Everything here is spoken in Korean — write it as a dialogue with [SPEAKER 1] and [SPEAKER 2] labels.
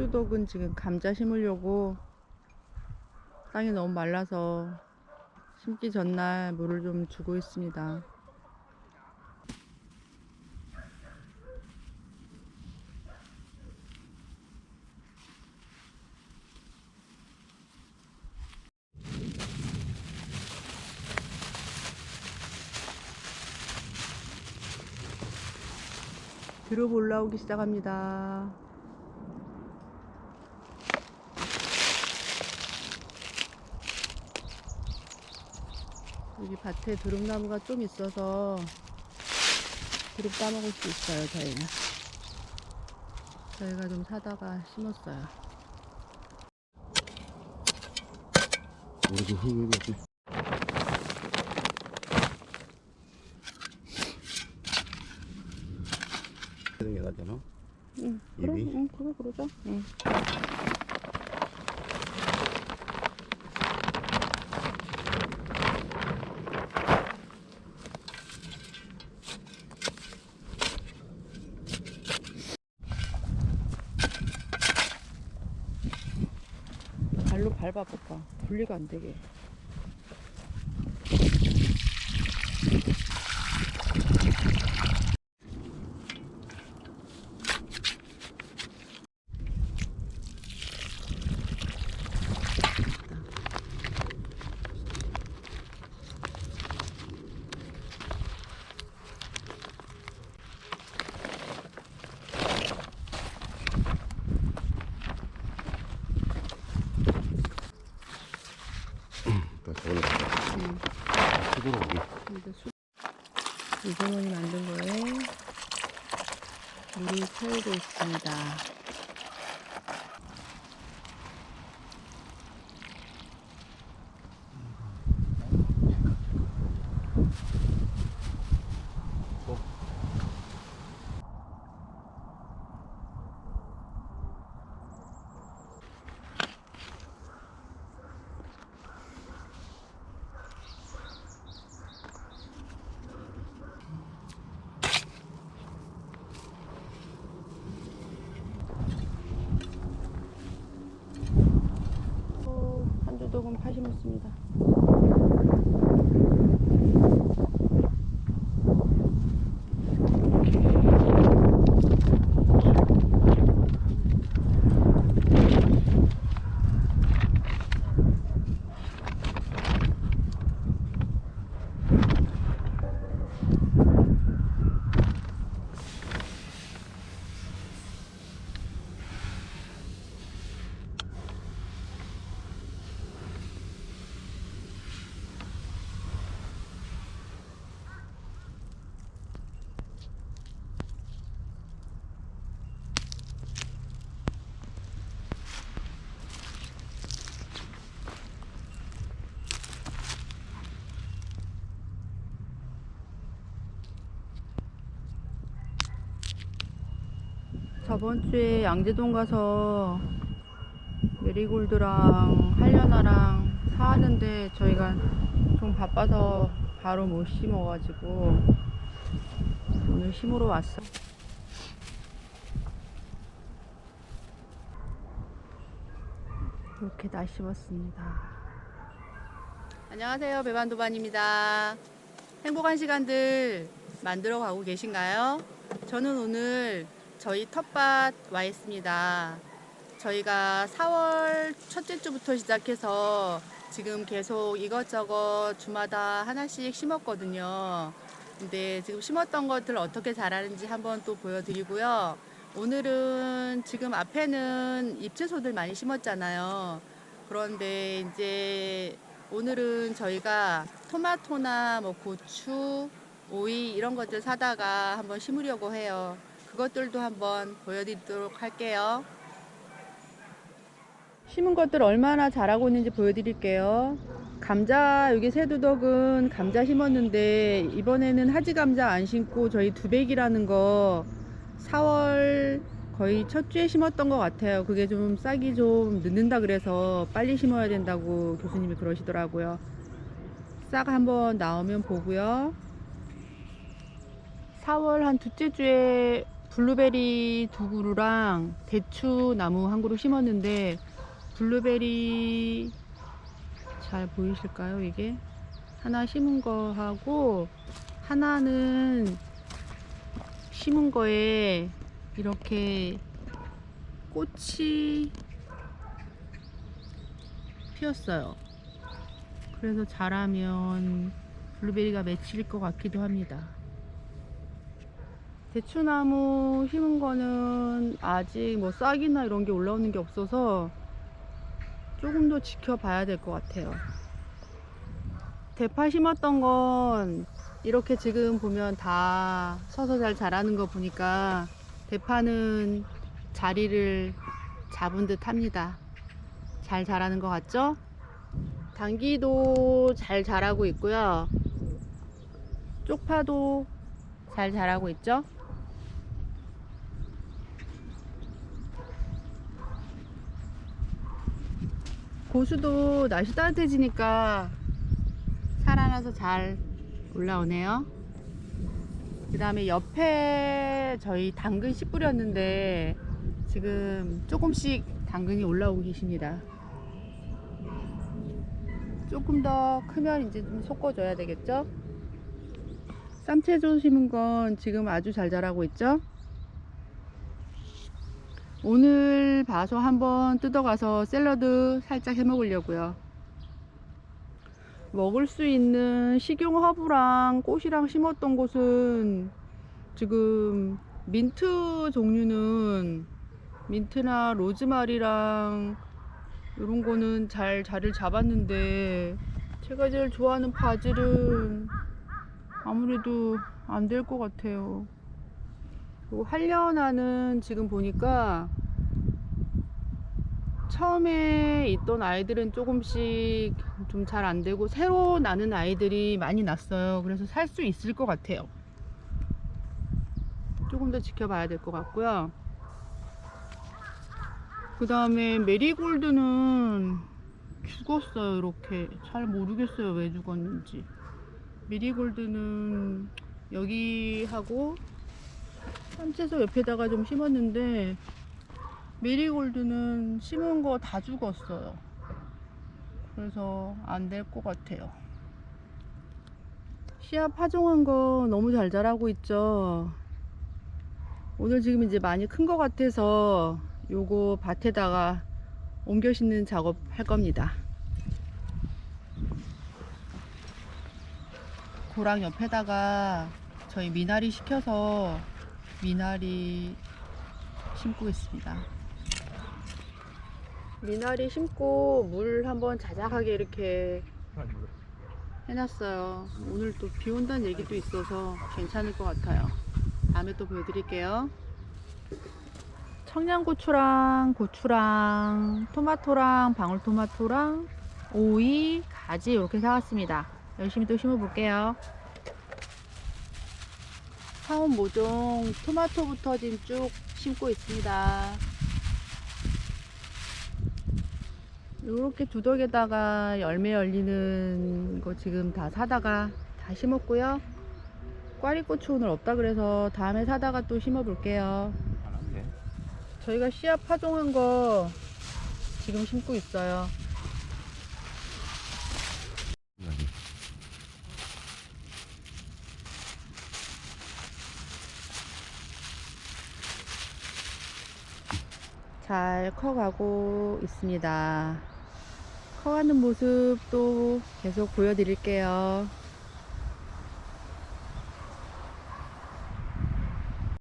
[SPEAKER 1] 새두덕은 지금 감자 심으려고 땅이 너무 말라서 심기 전날 물을 좀 주고 있습니다. 드롭 올라오기 시작합니다. 여기 밭에 드롭나무가 좀 있어서 드롭 따먹을 수 있어요, 저희는. 저희가 좀 사다가 심었어요.
[SPEAKER 2] 흙을 게 나잖아.
[SPEAKER 1] 응, 그래,
[SPEAKER 2] 입이?
[SPEAKER 1] 응, 그래, 그러죠. 응. 발로 밟아볼까? 분리가 안 되게.
[SPEAKER 2] 또 저걸로 가자.
[SPEAKER 1] 응.
[SPEAKER 2] 수고로 오기.
[SPEAKER 1] 근데 수... 이종원이 만든 거에 물을 채우고 있습니다. 또 한주독은 파심했습니다. 저번 주에 양재동 가서 메리골드랑 한려나랑 사왔는데 저희가 좀 바빠서 바로 못 심어가지고 오늘 심으러 왔어. 이렇게 다 심었습니다. 안녕하세요. 배반도반입니다. 행복한 시간들 만들어 가고 계신가요? 저는 오늘 저희 텃밭 와 있습니다. 저희가 4월 첫째 주부터 시작해서 지금 계속 이것저것 주마다 하나씩 심었거든요. 근데 지금 심었던 것들 어떻게 자라는지 한번 또 보여드리고요. 오늘은 지금 앞에는 잎채소들 많이 심었잖아요. 그런데 이제 오늘은 저희가 토마토나 뭐 고추, 오이 이런 것들 사다가 한번 심으려고 해요. 그것들도 한번 보여드리도록 할게요. 심은 것들 얼마나 자라고 있는지 보여드릴게요. 감자 여기 새두덕은 감자 심었는데 이번에는 하지 감자 안 심고 저희 두백이라는 거 4월 거의 첫 주에 심었던 것 같아요. 그게 좀 싹이 좀 늦는다 그래서 빨리 심어야 된다고 교수님이 그러시더라고요. 싹 한번 나오면 보고요. 4월 한 둘째 주에 블루베리 두 그루랑 대추 나무 한 그루 심었는데 블루베리 잘 보이실까요 이게? 하나 심은 거 하고 하나는 심은 거에 이렇게 꽃이 피었어요. 그래서 자라면 블루베리가 맺힐 것 같기도 합니다 대추나무 심은 거는 아직 뭐 싹이나 이런 게 올라오는 게 없어서 조금 더 지켜봐야 될 것 같아요. 대파 심었던 건 이렇게 지금 보면 다 서서 잘 자라는 거 보니까 대파는 자리를 잡은 듯 합니다. 잘 자라는 것 같죠? 당기도 잘 자라고 있고요. 쪽파도 잘 자라고 있죠? 고수도 날씨 따뜻해지니까 살아나서 잘 올라오네요. 그 다음에 옆에 저희 당근 씨 뿌렸는데 지금 조금씩 당근이 올라오고 계십니다. 조금 더 크면 이제 좀 섞어줘야 되겠죠? 쌈채조 심은 건 지금 아주 잘 자라고 있죠? 오늘 봐서 한번 뜯어가서 샐러드 살짝 해 먹으려고요. 먹을 수 있는 식용 허브랑 꽃이랑 심었던 곳은 지금 민트 종류는 민트나 로즈마리랑 이런 거는 잘 자리를 잡았는데 제가 제일 좋아하는 바질은 아무래도 안 될 것 같아요. 그리고 한려나는 지금 보니까 처음에 있던 아이들은 조금씩 좀 잘 안 되고 새로 나는 아이들이 많이 났어요. 그래서 살 수 있을 것 같아요. 조금 더 지켜봐야 될 것 같고요. 그 다음에 메리골드는 죽었어요. 이렇게 잘 모르겠어요. 왜 죽었는지. 메리골드는 여기 하고 산채소 옆에다가 좀 심었는데 메리골드는 심은 거 다 죽었어요. 그래서 안 될 것 같아요. 씨앗 파종한 거 너무 잘 자라고 있죠. 오늘 지금 이제 많이 큰 것 같아서 요거 밭에다가 옮겨 심는 작업 할 겁니다. 고랑 옆에다가 저희 미나리 시켜서 미나리 심고 있습니다. 미나리 심고 물 한번 자작하게 이렇게 해놨어요. 오늘 또 비 온다는 얘기도 있어서 괜찮을 것 같아요. 다음에 또 보여드릴게요. 청양고추랑 고추랑 토마토랑 방울토마토랑 오이, 가지 이렇게 사왔습니다. 열심히 또 심어볼게요. 사온 모종 토마토부터 지금 쭉 심고 있습니다. 이렇게 두덕에다가 열매 열리는 거 지금 다 사다가 다 심었고요. 꽈리고추 오늘 없다 그래서 다음에 사다가 또 심어 볼게요. 저희가 씨앗 파종한 거 지금 심고 있어요. 잘 커가고 있습니다. 커가는 모습도 계속 보여드릴게요.